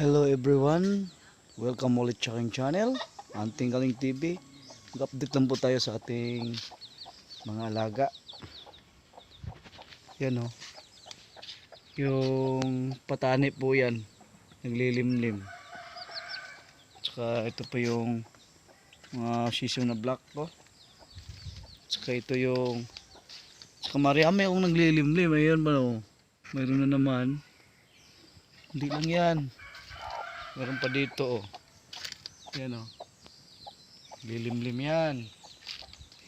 Hello everyone, welcome ulit sa aking channel, Anting Galing TV. Mag-update lang po tayo sa ating mga alaga. Yan o. Yung patani po yan, naglilimlim. Tsaka ito pa yung mga sisiyo na black po. Tsaka ito yung Tsaka marami akong naglilimlim. Ayan ba o. Mayroon na naman. Hindi lang yan. Meron pa dito oh. Yan oh. Lilimlim yan.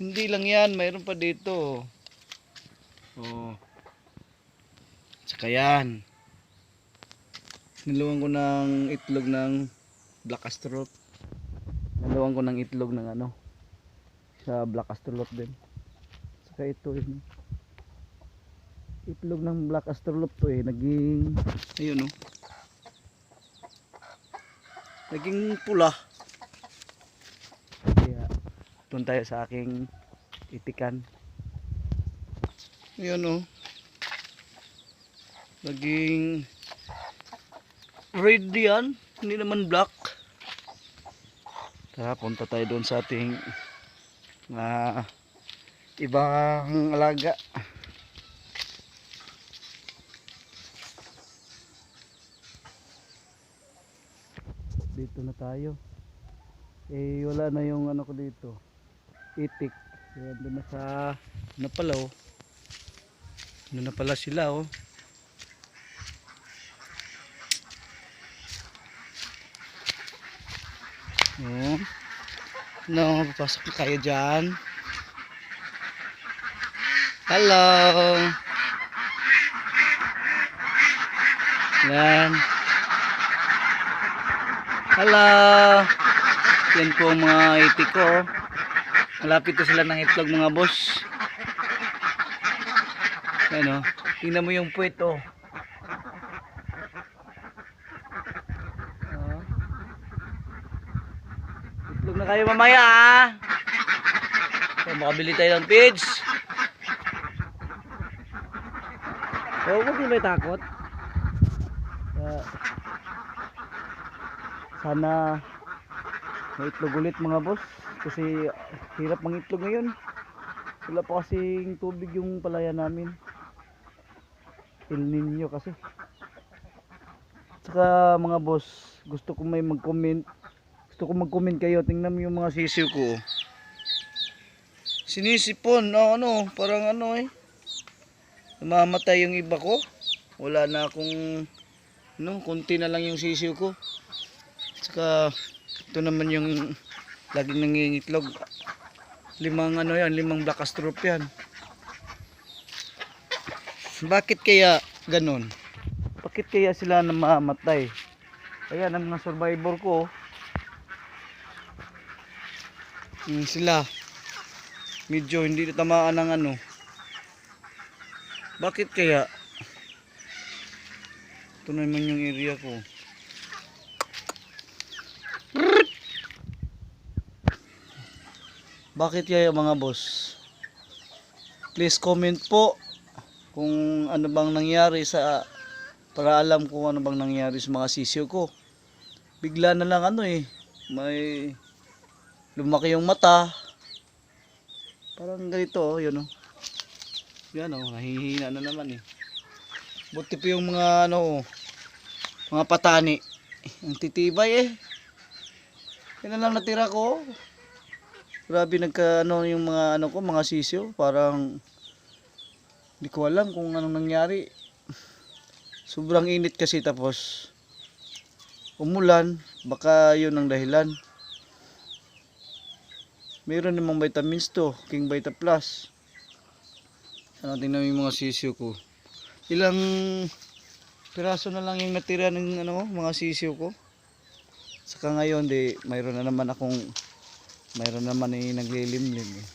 Hindi lang yan, mayroon pa dito oh. Oh. Saka yan. Niluwan ko ng itlog ng black astrolot. Niluwan ko ng itlog ng ano sa black astrolot din. Saka ito yun. Itlog ng black astrolot to eh naging ayun oh naging pula. Kaya doon tayo sa aking itikan. Ayan o naging red yan. Hindi naman black. Tara punta tayo doon sa ating ah, ibang alaga dito na tayo. Eh wala na yung ano ko dito. Itik. Kaya doon na sa pala oh ano na pala sila oh. Oh. No papasok na kayo dyan. Hello. Yan Hello! Yan po mga itik ko. oh. Malapit na sila ng itlog mga boss. Yan o. Tingnan mo yung puwet o. Oh. Itlog na kayo mamaya ah. So, makabili tayo ng pigs. Oh, huwag nyo may takot. Ah, sana may itlog ulit mga boss kasi hirap mang itlog ngayon. Wala pa kasing tubig yung palaya namin. El Nino kasi. Saka mga boss gusto ko may mag comment gusto ko mag comment kayo. Tingnan mo yung mga sisiw ko. Sinisipon oh, ano parang ano eh. Namamatay yung iba ko. Wala na akong no, konti na lang yung sisiw ko Saka ito naman yung laging nangingitlog. Limang ano yan, limang black astrop yan. Bakit kaya ganun? Bakit kaya sila namamatay? Ayan ang mga survivor ko. oh. Hmm, sila. Medyo hindi tamaan ng ano. Bakit kaya? Ito naman yung area ko. Bakit kaya mga boss? Please comment po kung ano bang nangyari sa para alam ko ano bang nangyari sa mga sisiyo ko. Bigla na lang ano eh, may lumaki yung mata. Parang ganito oh, yun oh. Yan oh, nahihina na naman eh. Buti po yung mga ano, mga patani. Ang titibay eh. Yan na lang natira ko. Grabe nagka ano yung mga ano ko, mga sisyo, parang hindi ko alam kung anong nangyari. Sobrang init kasi tapos umulan, baka yun ang dahilan. Meron namang vitamins to, King Vita Plus. Ano tingnan yung mga sisyo ko. Ilang piraso na lang yung natira ng ano, mga sisyo ko. Saka ngayon, di, mayroon na naman akong mayroon naman eh naglilimlim eh.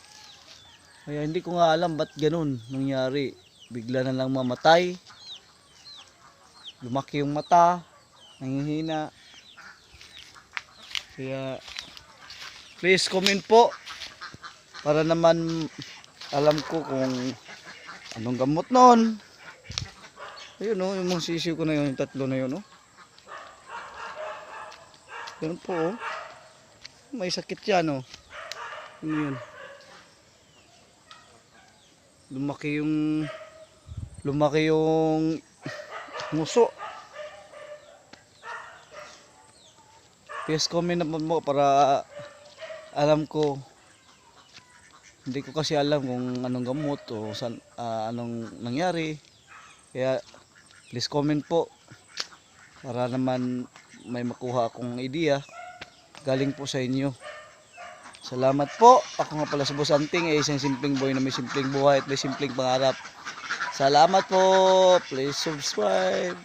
Kaya hindi ko nga alam ba't ganun nangyari. Bigla na lang mamatay. Lumaki yung mata. Nanghihina. Kaya please comment po para naman alam ko kung anong gamot nun. Ayun oh, yung mga sisiw ko na yun, yung tatlo na yun oh. Yan po oh. May sakit yan oh. Ano yun? Lumaki yung lumaki yung nguso. Please comment naman mo para alam ko hindi ko kasi alam kung anong gamot o san, ah, anong nangyari. Kaya please comment po para naman may makuha akong idea galing po sa inyo. Salamat po. Ako nga pala si Boss Anting, eh, isang simpleng boy na may simpleng buhay at may simpleng pangarap. Salamat po. Please subscribe.